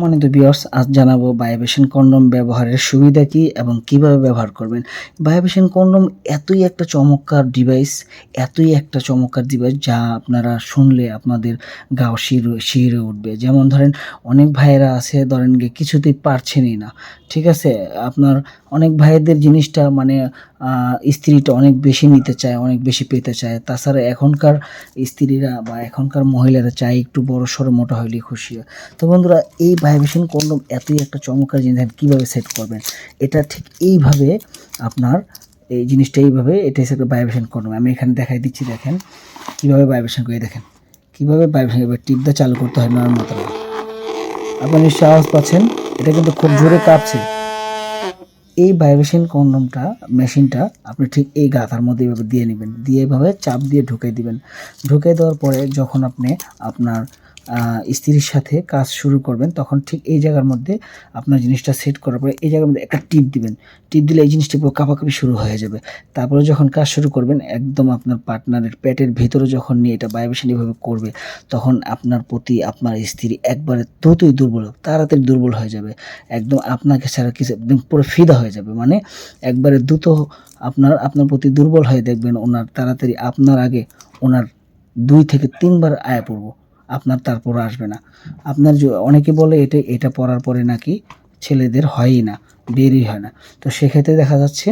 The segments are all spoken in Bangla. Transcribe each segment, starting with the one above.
সম্মানিত বিয়ার্স আজ জানাব বায়োবেশন কন্ডম ব্যবহারের সুবিধা কি এবং কীভাবে ব্যবহার করবেন। বায়োবেশন কন্ডম এতই একটা চমৎকার ডিভাইস এতই একটা চমৎকার ডিভাইস যা আপনারা শুনলে আপনাদের গাও শির, শিরে উঠবে। যেমন ধরেন, অনেক ভাইয়েরা আছে, ধরেন গিয়ে কিছুতেই পারছেনই না। ঠিক আছে? আপনার অনেক ভাইয়েদের জিনিসটা মানে স্ত্রীটা অনেক বেশি নিতে চায়, অনেক বেশি পেতে চায়। তাছাড়া এখনকার স্ত্রীরা বা এখনকার মহিলারা চায় একটু বড় সড়ো মোটা হইলে খুশি হয়। তো বন্ধুরা, এই ভাইব্রেশন কন্ডম এতই একটা চমৎকার জিনিস কীভাবে সেট করবেন? এটা ঠিক এইভাবে আপনার এই জিনিসটা এইভাবে, এটা একটা ভাইব্রেশন কন্ডম আমি এখানে দেখাই দিচ্ছি, দেখেন। কীভাবে ভাইব্রেশন করে, দেখেন। কীভাবে ভাইব্রেশন এবার টিপটা চালু করতে হয় নরম মতো আপনার নিশ্চয়ই আওয়াজ পাচ্ছেন? এটা কিন্তু খুব জোরে কাঁপছে। এই ভাইব্রেশন কন্ডমটা মেশিনটা আপনি ঠিক এই গাথার মধ্যে এইভাবে দিয়ে নেবেন। দিয়ে এভাবে চাপ দিয়ে ঢুকে দিবেন। ঢুকে দেওয়ার পরে যখন আপনি আপনার স্ত্রীর সাথে কাজ শুরু করবেন, তখন ঠিক এই জায়গার মধ্যে আপনার জিনিসটা সেট করার পরে এই জায়গার মধ্যে একটা টিপ দিবেন। টিপ দিলে এই জিনিসটা পুরো কাঁপাকাঁপি শুরু হয়ে যাবে। তারপরে যখন কাজ শুরু করবেন, একদম আপনার পার্টনারের পেটের ভিতরে যখন নিয়ে এটা ভাইব্রেশন এভাবে করবে, তখন আপনার প্রতি আপনার স্ত্রী একবারে ততই দুর্বল তাড়াতাড়ি দুর্বল হয়ে যাবে। একদম আপনাকে ছাড়া কিছু, একদম পুরো ফিদা হয়ে যাবে। মানে একবারে দ্রুত আপনার আপনার প্রতি দুর্বল হয়ে দেখবেন ওনার, তাড়াতাড়ি আপনার আগে ওনার দুই থেকে তিনবার আয়া পড়ব। আপনার তারপর আসবে না। আপনার অনেকে বলে এটা এটা পড়ার পরে নাকি ছেলেদের হয়ই না, বেরই হয় না। তো সেক্ষেত্রে দেখা যাচ্ছে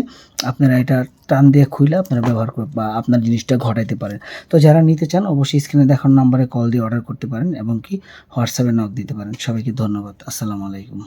আপনারা এটা টান দিয়ে খুইলে আপনারা ব্যবহার করে বা আপনার জিনিসটা ঘটাইতে পারেন। তো যারা নিতে চান অবশ্যই স্ক্রিনে দেখার নাম্বারে কল দিয়ে অর্ডার করতে পারেন এবং কি হোয়াটসঅ্যাপে নক দিতে পারেন। সবাইকে ধন্যবাদ। আসসালামু আলাইকুম।